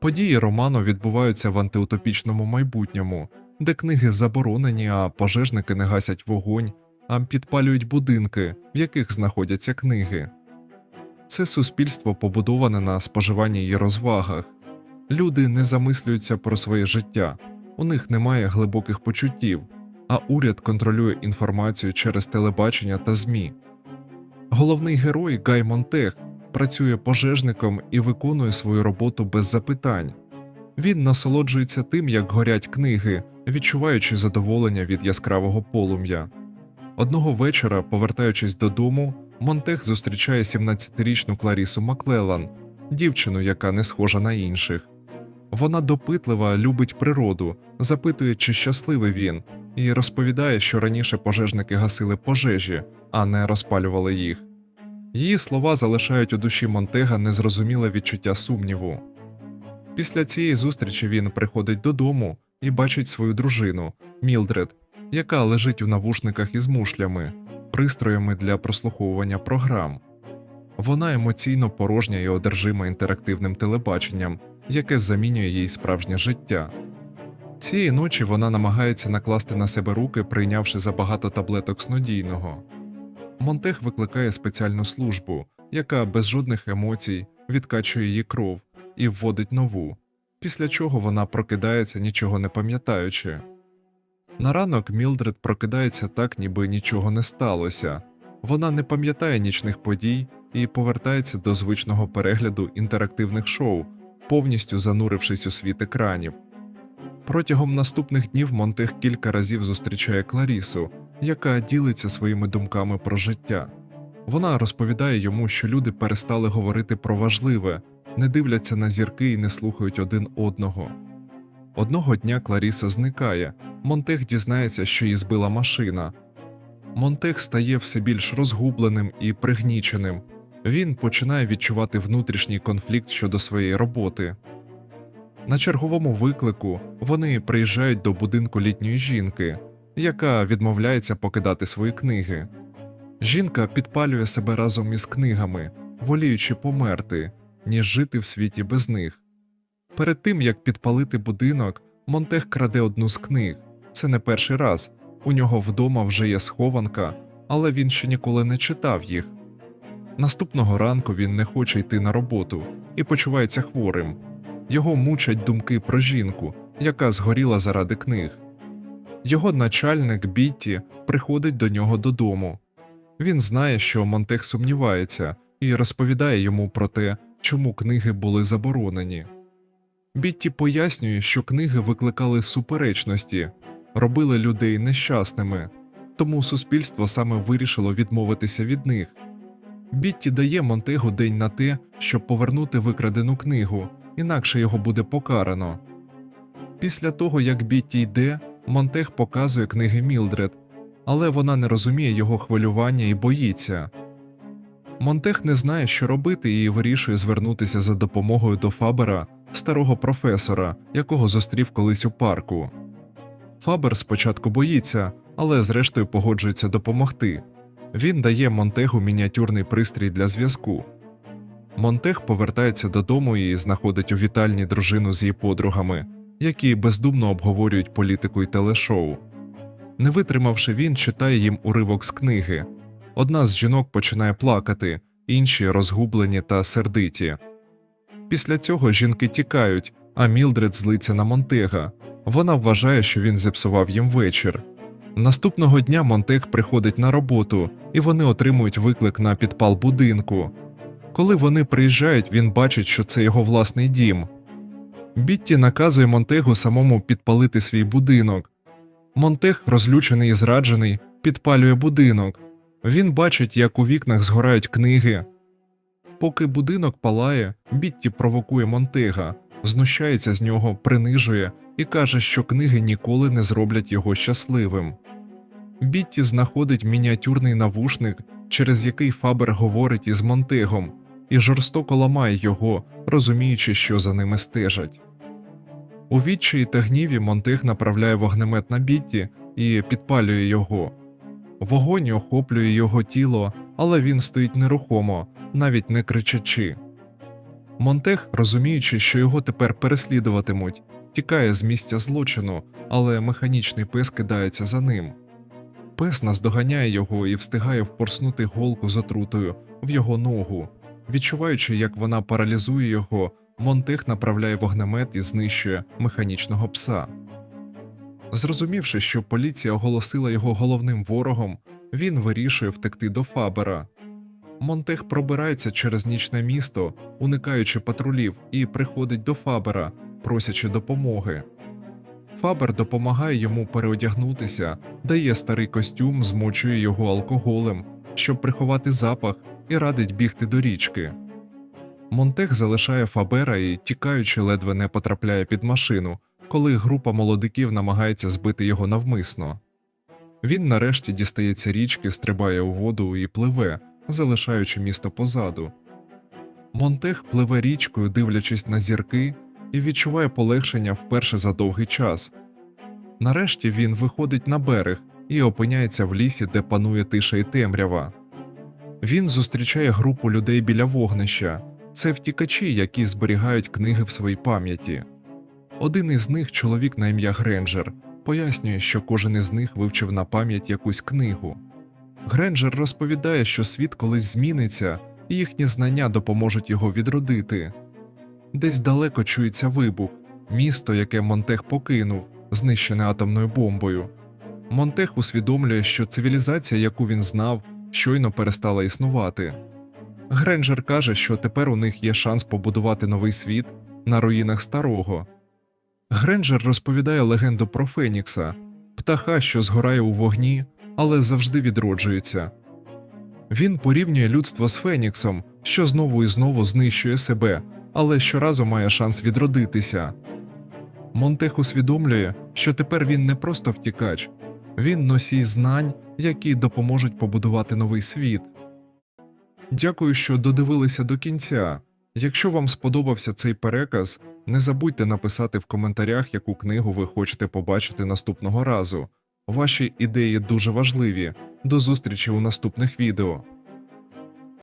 Події роману відбуваються в антиутопічному майбутньому, де книги заборонені, а пожежники не гасять вогонь, а підпалюють будинки, в яких знаходяться книги. Це суспільство побудоване на споживанні і розвагах. Люди не замислюються про своє життя, у них немає глибоких почуттів, а уряд контролює інформацію через телебачення та ЗМІ. Головний герой Гай Монтех працює пожежником і виконує свою роботу без запитань. Він насолоджується тим, як горять книги, відчуваючи задоволення від яскравого полум'я. Одного вечора, повертаючись додому, Монтех зустрічає 17-річну Кларісу Маклелан, дівчину, яка не схожа на інших. Вона допитлива, любить природу, запитує, чи щасливий він, і розповідає, що раніше пожежники гасили пожежі, а не розпалювали їх. Її слова залишають у душі Монтега незрозуміле відчуття сумніву. Після цієї зустрічі він приходить додому і бачить свою дружину Мілдред, яка лежить у навушниках із мушлями, пристроями для прослуховування програм. Вона емоційно порожня і одержима інтерактивним телебаченням, яке замінює їй справжнє життя. Цієї ночі вона намагається накласти на себе руки, прийнявши забагато таблеток снодійного. Монтех викликає спеціальну службу, яка без жодних емоцій відкачує її кров і вводить нову, після чого вона прокидається, нічого не пам'ятаючи. На ранок Мілдред прокидається так, ніби нічого не сталося. Вона не пам'ятає нічних подій і повертається до звичного перегляду інтерактивних шоу, повністю занурившись у світ екранів. Протягом наступних днів Монтех кілька разів зустрічає Кларісу, яка ділиться своїми думками про життя. Вона розповідає йому, що люди перестали говорити про важливе, не дивляться на зірки і не слухають один одного. Одного дня Кларіса зникає, Монтех дізнається, що її збила машина. Монтех стає все більш розгубленим і пригніченим. Він починає відчувати внутрішній конфлікт щодо своєї роботи. На черговому виклику вони приїжджають до будинку літньої жінки, яка відмовляється покидати свої книги. Жінка підпалює себе разом із книгами, воліючи померти, ніж жити в світі без них. Перед тим як підпалити будинок, Монтех краде одну з книг. Це не перший раз. У нього вдома вже є схованка, але він ще ніколи не читав їх. Наступного ранку він не хоче йти на роботу і почувається хворим. Його мучать думки про жінку, яка згоріла заради книг. Його начальник Бітті приходить до нього додому. Він знає, що Монтех сумнівається, і розповідає йому про те, чому книги були заборонені. Бітті пояснює, що книги викликали суперечності, робили людей нещасними, тому суспільство саме вирішило відмовитися від них. Бітті дає Монтегу день на те, щоб повернути викрадену книгу, інакше його буде покарано. Після того, як Бітті йде, Монтег показує книги Мілдред, але вона не розуміє його хвилювання і боїться. Монтег не знає, що робити, і вирішує звернутися за допомогою до Фабера, старого професора, якого зустрів колись у парку. Фабер спочатку боїться, але зрештою погоджується допомогти. Він дає Монтегу мініатюрний пристрій для зв'язку. Монтег повертається додому і знаходить у вітальні дружину з її подругами, які бездумно обговорюють політику і телешоу. Не витримавши, він читає їм уривок з книги. Одна з жінок починає плакати, інші розгублені та сердиті. Після цього жінки тікають, а Мілдред злиться на Монтега. Вона вважає, що він зіпсував їм вечір. Наступного дня Монтег приходить на роботу, і вони отримують виклик на підпал будинку. Коли вони приїжджають, він бачить, що це його власний дім. Бітті наказує Монтегу самому підпалити свій будинок. Монтег, розлючений і зраджений, підпалює будинок. Він бачить, як у вікнах згорають книги. Поки будинок палає, Бітті провокує Монтега, знущається з нього, принижує і каже, що книги ніколи не зроблять його щасливим. Бітті знаходить мініатюрний навушник, через який Фабер говорить із Монтегом, і жорстоко ламає його, розуміючи, що за ними стежать. У відчаї та гніві Монтег направляє вогнемет на Бітті і підпалює його. Вогонь охоплює його тіло, але він стоїть нерухомо, навіть не кричачи. Монтех, розуміючи, що його тепер переслідуватимуть, тікає з місця злочину, але механічний пес кидається за ним. Пес наздоганяє його і встигає впорснути голку з отрутою в його ногу. Відчуваючи, як вона паралізує його, Монтех направляє вогнемет і знищує механічного пса. Зрозумівши, що поліція оголосила його головним ворогом, він вирішує втекти до Фабера. Монтех пробирається через нічне місто, уникаючи патрулів, і приходить до Фабера, просячи допомоги. Фабер допомагає йому переодягнутися, дає старий костюм, змочує його алкоголем, щоб приховати запах, і радить бігти до річки. Монтех залишає Фабера і, тікаючи, ледве не потрапляє під машину, коли група молодиків намагається збити його навмисно. Він нарешті дістається річки, стрибає у воду і пливе, залишаючи місто позаду. Монтех пливе річкою, дивлячись на зірки, і відчуває полегшення вперше за довгий час. Нарешті він виходить на берег і опиняється в лісі, де панує тиша і темрява. Він зустрічає групу людей біля вогнища. Це втікачі, які зберігають книги в своїй пам'яті. Один із них, чоловік на ім'я Гренджер, пояснює, що кожен із них вивчив на пам'ять якусь книгу. Гренджер розповідає, що світ колись зміниться, і їхні знання допоможуть його відродити. Десь далеко чується вибух, місто, яке Монтех покинув, знищене атомною бомбою. Монтех усвідомлює, що цивілізація, яку він знав, щойно перестала існувати. Гренджер каже, що тепер у них є шанс побудувати новий світ на руїнах старого. Гренджер розповідає легенду про Фенікса, птаха, що згорає у вогні, але завжди відроджується. Він порівнює людство з Феніксом, що знову і знову знищує себе, але щоразу має шанс відродитися. Монтех усвідомлює, що тепер він не просто втікач, він носій знань, які допоможуть побудувати новий світ. Дякую, що додивилися до кінця. Якщо вам сподобався цей переказ, не забудьте написати в коментарях, яку книгу ви хочете побачити наступного разу. Ваші ідеї дуже важливі. До зустрічі у наступних відео.